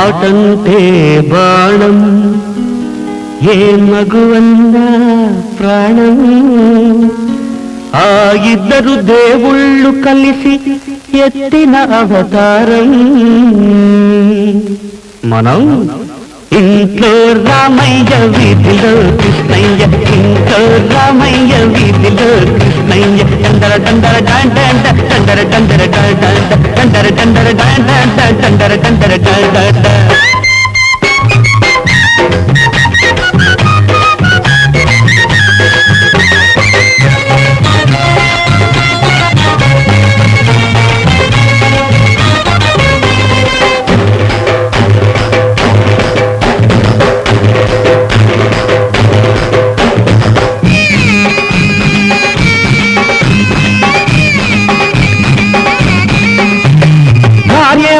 మాటంటే బాణం. ఏ మగువన్నా ప్రాణం ఆ ఇద్దరు దేవుళ్ళు కలిసి ఎత్తిన అవతారం. మనం ఇంట్లో రామయ్య వీధిలో కృష్ణయ్య ఇంట్లో రామయ్య వీధిలో కృష్ణయ్య డందర డందర డాన్ డందర డందర డాన్ డాన్ డా,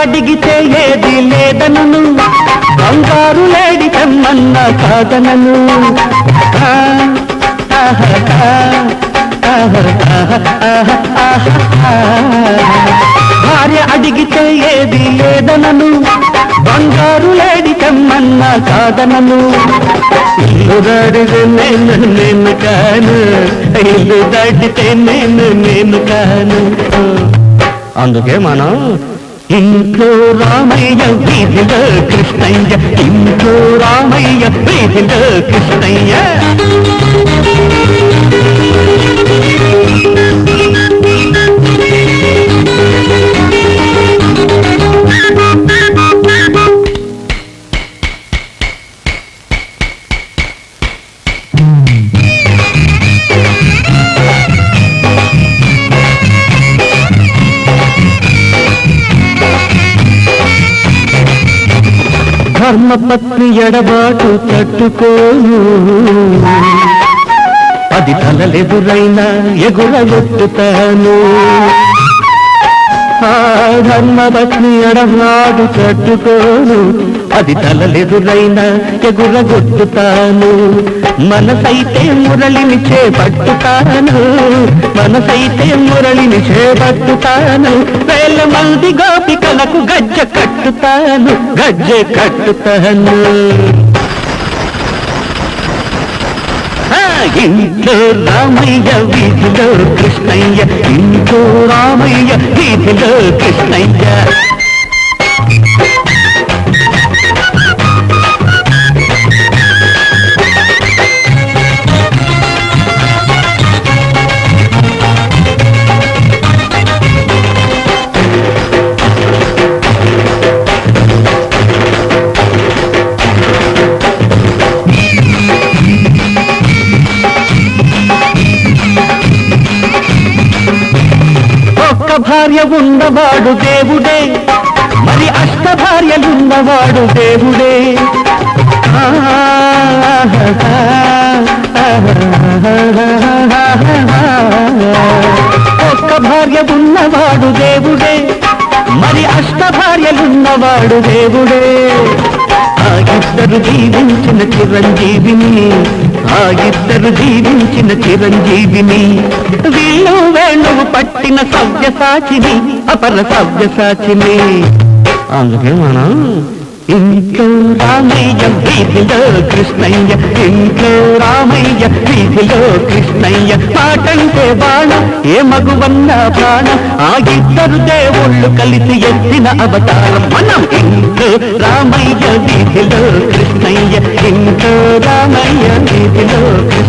అడిగితే ఏది లేదనను? బంగారు లేడి కమ్మన్న కాదనను. భార్య అడిగితే ఏది లేదనను? బంగారు లేడి కమ్మన్న కాదనను. ఇల్లు దాడితే నేను నేను కాను. ఇల్లు దాటితే నేను నేను కాను. అందుకే మనం ఇంట్లో రామయ్య వీధిలో కృష్ణయ్య ఇంట్లో రామయ్య వీధిలో కృష్ణయ్య ధర్మపత్ని ఎడబాటు తట్టుకోను. అది తలలెదురైనా ఎగురగొట్టుతాను. ఎత్తుతాను ధర్మపత్ని ఎడబాటు కట్టుకోను అది తలలెదురైనా ఎగురగొట్టుతాను. మనసైతే మురళిని చేపట్టుతాను. మనసైతే మురళిని చేపట్టుతాను. వేల మంది గోపికలకు గజ్జ కట్టుతాను. గజ్జ కట్టుతాను. ఇంట్లో రామయ్య వీధిలో కృష్ణయ్య ఇంట్లో రామయ్య వీధిలో కృష్ణయ్య ఒక్క భార్య ఉన్నవాడు దేవుడే. మరి అష్ట భార్యలున్నవాడు దేవుడే. ఒక్క భార్య ఉన్నవాడు దేవుడే. మరి అష్ట భార్యలున్నవాడు దేవుడే. ఆ ఇద్దరు జీవించిన చిరంజీవిని ఆ ఇద్దరు జీవించిన చిరంజీవిని వీళ్ళు వేణు పట్టిన సవ్యసాచిని అపర సవ్యసాచిని అందుకే మనం ఇంట్లో రామయ్య వీధిలో కృష్ణయ్య. ఇంట్లో రామయ్య వీధిలో కృష్ణయ్య. పాటంటే బాణ ఏ మగువన్న ప్రాణ. ఆగిద్దరు దేవుళ్ళు కలిసి ఎత్తిన అవతారం మనం ఇంట్లో రామయ్య వీధిలో కృష్ణయ్య. ఇంట్లో రామయ్య వీధిలో కృష్ణయ్య